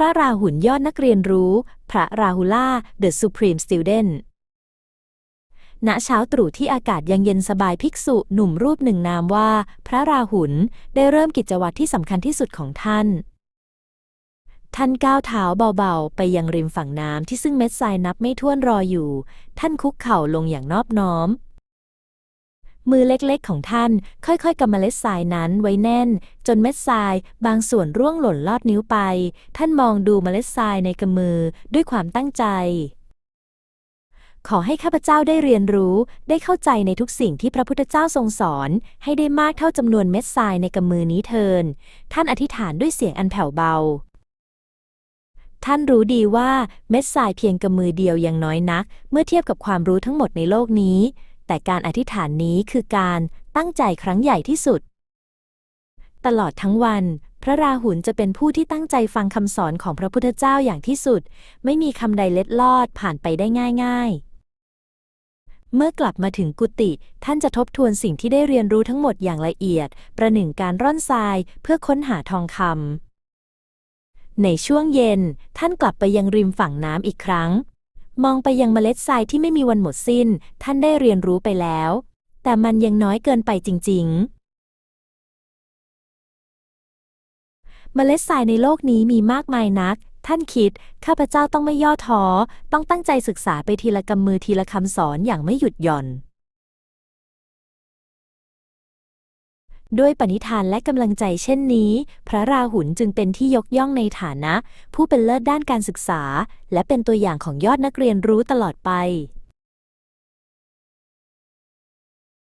ระราหุลยอดนักเรียนรู้ พระราหุล่า The Supreme Student ณเช้าตรู่ที่อากาศยังเย็นสบายภิกษุหนุ่มรูปหนึ่งนามว่า พระราหุลได้เริ่มกิจวัตรที่สำคัญที่สุดของท่าน ท่านก้าวเท้าเบาๆ ไปยังริมฝั่งน้ำที่ซึ่งเม็ดทรายนับไม่ถ้วนรออยู่ ท่านคุกเข่าลงอย่างนอบน้อม มือเล็กๆของท่าน ค่อยๆกำมเมล็ดทรายนั้นไว้แน่น จนเม็ดทรายบางส่วนร่วงหล่นลอดนิ้วไป ท่านมองดูเมล็ดทรายในกำมือด้วยความตั้งใจ ขอให้ข้าพเจ้าได้เรียนรู้ ได้เข้าใจในทุกสิ่งที่พระพุทธเจ้าทรงสอน ให้ได้มากเท่าจำนวนเม็ดทรายในกำมือนี้เทิน ท่านอธิษฐานด้วยเสียงอันแผ่วเบาท่านรู้ดีว่าเม็ดทรายเพียงกำมือเดียวยังน้อยนัก เมื่อเทียบกับความรู้ทั้งหมดในโลกนี้ แต่การอธิษฐานนี้คือการตั้งใจครั้งใหญ่ที่สุด ตลอดทั้งวัน พระราหุลจะเป็นผู้ที่ตั้งใจฟังคำสอนของพระพุทธเจ้าอย่างที่สุด ไม่มีคำใดเล็ดลอดผ่านไปได้ง่าย ๆเมื่อกลับมาถึงกุฏิท่านจะทบทวนสิ่งที่ได้เรียนรู้ทั้งหมดอย่างละเอียด ประหนึ่งการร่อนทรายเพื่อค้นหาทองคำในช่วงเย็น ท่านกลับไปยังริมฝั่งน้ำอีกครั้ง มองไปยังเมล็ดทรายที่ไม่มีวันหมดสิ้น ท่านได้เรียนรู้ไปแล้ว แต่มันยังน้อยเกินไปจริง ๆ เมล็ดทรายในโลกนี้มีมากมายนัก ท่านคิด ข้าพเจ้าต้องไม่ย่อท้อ ต้องตั้งใจศึกษาไปทีละกำมือทีละคำสอนอย่างไม่หยุดหย่อน ด้วยปณิธานและกำลังใจเช่นนี้ พระราหุลจึงเป็นที่ยกย่องในฐานะ ผู้เป็นเลิศด้านการศึกษา และเป็นตัวอย่างของยอดนักเรียนรู้ตลอดไป